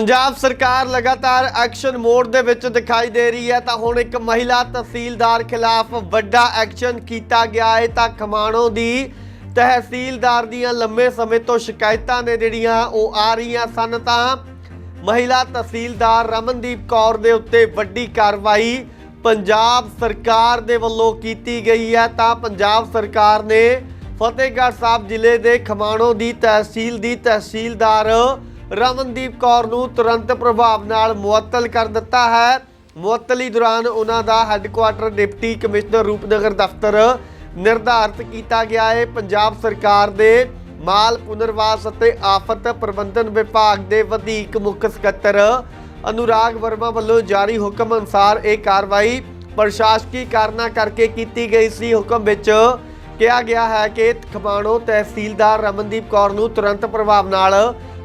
ਪੰਜਾਬ ਸਰਕਾਰ ਲਗਾਤਾਰ action mode ਦੇ ਵਿੱਚ ਦਿਖਾਈ ਦੇ ਰਹੀ ਹੈ, ਤਾਂ ਹੁਣ ਇੱਕ ਮਹਿਲਾ ਤਹਿਸੀਲਦਾਰ ਖਿਲਾਫ ਵੱਡਾ ਐਕਸ਼ਨ ਕੀਤਾ ਗਿਆ ਹੈ, ਤਾਂ ਖਮਾਣੋ ਦੀ ਤਹਿਸੀਲਦਾਰ ਦੀਆਂ ਲੰਮੇ ਸਮੇਂ ਤੋਂ ਸ਼ਿਕਾਇਤਾਂ ਨੇ ਜਿਹੜੀਆਂ ਉਹ ਆ ਰਹੀਆਂ ਸਨ, ਤਾਂ ਮਹਿਲਾ ਤਹਿਸੀਲਦਾਰ ਰਮਨਦੀਪ ਕੌਰ ਦੇ ਉੱਤੇ ਵੱਡੀ ਕਾਰਵਾਈ ਪੰਜਾਬ ਸਰਕਾਰ ਦੇ ਵੱਲੋਂ ਕੀਤੀ ਗਈ ਹੈ, ਤਾਂ ਪੰਜਾਬ ਸਰਕਾਰ ਨੇ ਫਤਿਹਗੜ੍ਹ ਸਾਹਿਬ ਜ਼ਿਲ੍ਹੇ ਦੇ ਖਮਾਣੋ ਦੀ ਤਹਿਸੀਲ ਦੀ ਤਹਿਸੀਲਦਾਰ ਰਮਨਦੀਪ ਕੌਰ ਨੂੰ ਤੁਰੰਤ ਪ੍ਰਭਾਵ ਨਾਲ ਮੁਅੱਤਲ ਕਰ ਦਿੱਤਾ ਹੈ। ਮੁਅੱਤਲੀ ਦੌਰਾਨ ਉਹਨਾਂ ਦਾ ਹੈੱਡਕੁਆਟਰ ਡਿਪਟੀ ਕਮਿਸ਼ਨਰ ਰੂਪਨਗਰ ਦਫ਼ਤਰ ਨਿਰਧਾਰਤ ਕੀਤਾ ਗਿਆ ਹੈ। ਪੰਜਾਬ ਸਰਕਾਰ ਦੇ ਮਾਲ ਪੁਨਰਵਾਸ ਅਤੇ ਆਫਤ ਪ੍ਰਬੰਧਨ ਵਿਭਾਗ ਦੇ ਵਧੀਕ ਮੁੱਖ ਸਕੱਤਰ ਅਨੁਰਾਗ ਵਰਮਾ ਵੱਲੋਂ ਜਾਰੀ ਹੁਕਮ ਅਨੁਸਾਰ ਇਹ ਕਾਰਵਾਈ ਪ੍ਰਸ਼ਾਸਕੀ ਕਾਰਨਾਂ ਕਰਕੇ ਕੀਤੀ ਗਈ ਸੀ। ਹੁਕਮ ਵਿੱਚ ਕਿਹਾ ਗਿਆ ਹੈ ਕਿ ਖਮਾਣੋ ਤਹਿਸੀਲਦਾਰ ਰਮਨਦੀਪ ਕੌਰ ਨੂੰ ਤੁਰੰਤ ਪ੍ਰਭਾਵ ਨਾਲ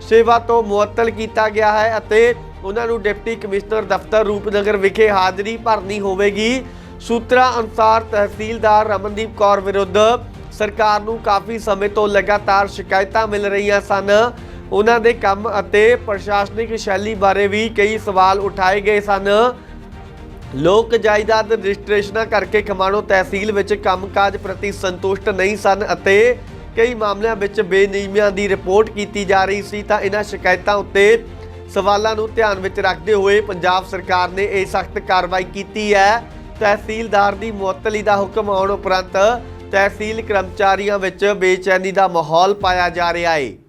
ਸੇਵਾ ਤੋਂ ਮੁਅੱਤਲ ਕੀਤਾ ਗਿਆ ਹੈ ਅਤੇ ਉਹਨਾਂ ਨੂੰ ਡਿਪਟੀ ਕਮਿਸ਼ਨਰ ਦਫ਼ਤਰ ਰੂਪਨਗਰ ਵਿਖੇ ਹਾਜ਼ਰੀ ਭਰਨੀ ਹੋਵੇਗੀ। ਸੂਤਰਾਂ ਅਨੁਸਾਰ ਤਹਿਸੀਲਦਾਰ ਰਮਨਦੀਪ ਕੌਰ ਵਿਰੁੱਧ ਸਰਕਾਰ ਨੂੰ ਕਾਫੀ ਸਮੇਂ ਤੋਂ ਲਗਾਤਾਰ ਸ਼ਿਕਾਇਤਾਂ ਮਿਲ ਰਹੀਆਂ ਸਨ। ਉਹਨਾਂ ਦੇ ਕੰਮ ਅਤੇ ਪ੍ਰਸ਼ਾਸਨਿਕ ਸ਼ੈਲੀ ਬਾਰੇ ਵੀ ਕਈ ਸਵਾਲ ਉਠਾਏ ਗਏ ਸਨ। ਲੋਕ ਜਾਇਦਾਦ ਰਜਿਸਟ੍ਰੇਸ਼ਨਾਂ ਕਰਕੇ ਖਮਾਣੋ ਤਹਿਸੀਲ ਵਿੱਚ ਕੰਮਕਾਜ ਪ੍ਰਤੀ ਸੰਤੁਸ਼ਟ ਨਹੀਂ ਸਨ ਅਤੇ ਕਈ ਮਾਮਲਿਆਂ ਵਿੱਚ ਬੇਨਿਯਮੀਆਂ ਦੀ ਰਿਪੋਰਟ ਕੀਤੀ ਜਾ ਰਹੀ ਸੀ ਤਾਂ ਇਹਨਾਂ ਸ਼ਿਕਾਇਤਾਂ ਉੱਤੇ ਸਵਾਲਾਂ ਨੂੰ ਧਿਆਨ ਵਿੱਚ ਰੱਖਦੇ ਹੋਏ ਪੰਜਾਬ ਸਰਕਾਰ ਨੇ ਇਹ ਸਖਤ ਕਾਰਵਾਈ ਕੀਤੀ ਹੈ। ਤਹਿਸੀਲਦਾਰ ਦੀ ਮੁਅੱਤਲੀ ਦਾ ਹੁਕਮ ਆਉਣ ਉਪਰੰਤ ਤਹਿਸੀਲ ਕਰਮਚਾਰੀਆਂ ਵਿੱਚ ਬੇਚੈਨੀ ਦਾ ਮਾਹੌਲ ਪਾਇਆ ਜਾ ਰਿਹਾ ਹੈ।